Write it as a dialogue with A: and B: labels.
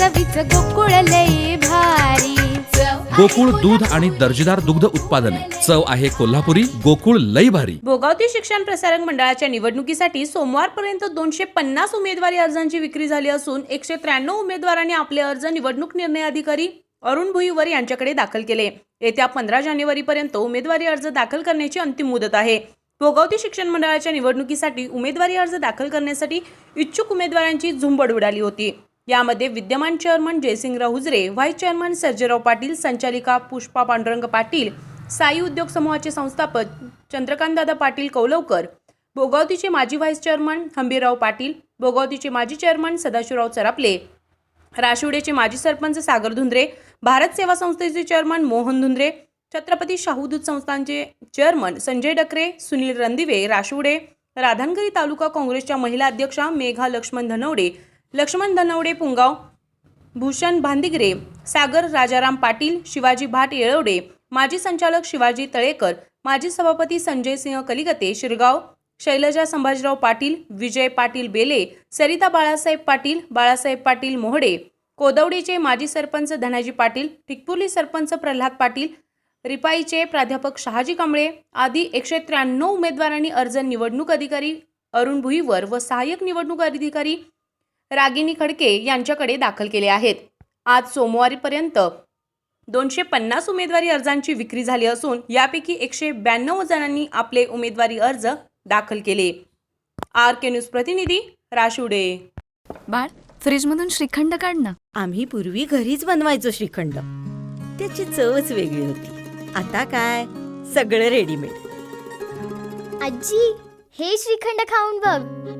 A: चवीच गोकुळ लई भारी.
B: गोकुळ दूध आणि दर्जेदार दुग्ध उत्पादने. चव आहे कोल्हापुरी गोकुळ लई भारी.
C: भोगावती शिक्षण प्रसारक मंडळाच्या निवडणुकीसाठी सोमवारपर्यंत दोनशे पन्नास उमेदवारी अर्जांची विक्री झाली असून एकशे त्र्याण्णव उमेदवारांनी आपले अर्ज निवडणूक निर्णय अधिकारी अरुण भुईवर यांच्याकडे दाखल केले. येत्या पंधरा जानेवारीपर्यंत उमेदवारी अर्ज दाखल करण्याची अंतिम मुदत आहे. भोगावती शिक्षण मंडळाच्या निवडणुकीसाठी उमेदवारी अर्ज दाखल करण्यासाठी इच्छुक उमेदवारांची झुंबड उडाली होती. यामध्ये विद्यमान chairman Jaysingrao Hujare vice chairman Sarjerao Patil संचालिका पुष्पा पांडुरंग पाटील साई उद्योग समूहाचे संस्थापक चंद्रकांतदादा पाटील कौलवकर भोगावतीचे माजी व्हाईस चेअरमन हंबीरराव पाटील भोगावतीचे माजी चेअरमन सदाशिवराव चरापले राशिवडेचे माजी सरपंच सागर धुंद्रे भारत सेवा संस्थेचे चेअरमन मोहन धुंद्रे छत्रपती शाहू दूध संस्थांचे चेअरमन संजय डकरे सुनील रणदिवे राशिवडे राधानगरी तालुका काँग्रेसच्या महिला अध्यक्षा मेघा लक्ष्मण धनवडे लक्ष्मण धनवडे पुंगाव भूषण भांदिगरे सागर राजाराम पाटील शिवाजी भाट येळवडे माजी संचालक शिवाजी तळेकर माजी सभापती संजय सिंह कलिगते शिरगाव शैलजा संभाजीराव पाटील विजय पाटील बेले सरिता बाळासाहेब पाटील बाळासाहेब पाटील मोहडे कोदवडीचे माजी सरपंच धनाजी पाटील टिकपुर्ली सरपंच प्रल्हाद पाटील रिपाईचे प्राध्यापक शहाजी कांबळे आदी एकशे त्र्याण्णव उमेदवारांनी अर्ज निवडणूक अधिकारी अरुण भुईवर व सहाय्यक निवडणूक अधिकारी रागिनी खडके यांच्याकडे दाखल केले आहेत. आज सोमवारीपर्यंत दोनशे पन्नास उमेदवारी अर्जांची विक्री झाली असून यापैकी एकशे ब्याण्णव जणांनी आपले उमेदवारी अर्ज दाखल केले. आर के न्यूज प्रतिनिधी राशिवडे.
D: बाळ फ्रीजमधून श्रीखंड काढ ना.
E: आम्ही पूर्वी घरीच बनवायचो श्रीखंड. त्याची चवच वेगळी होती. आता काय? सगळं रेडीमेड
A: आजी हे श्रीखंड खाऊन बघ.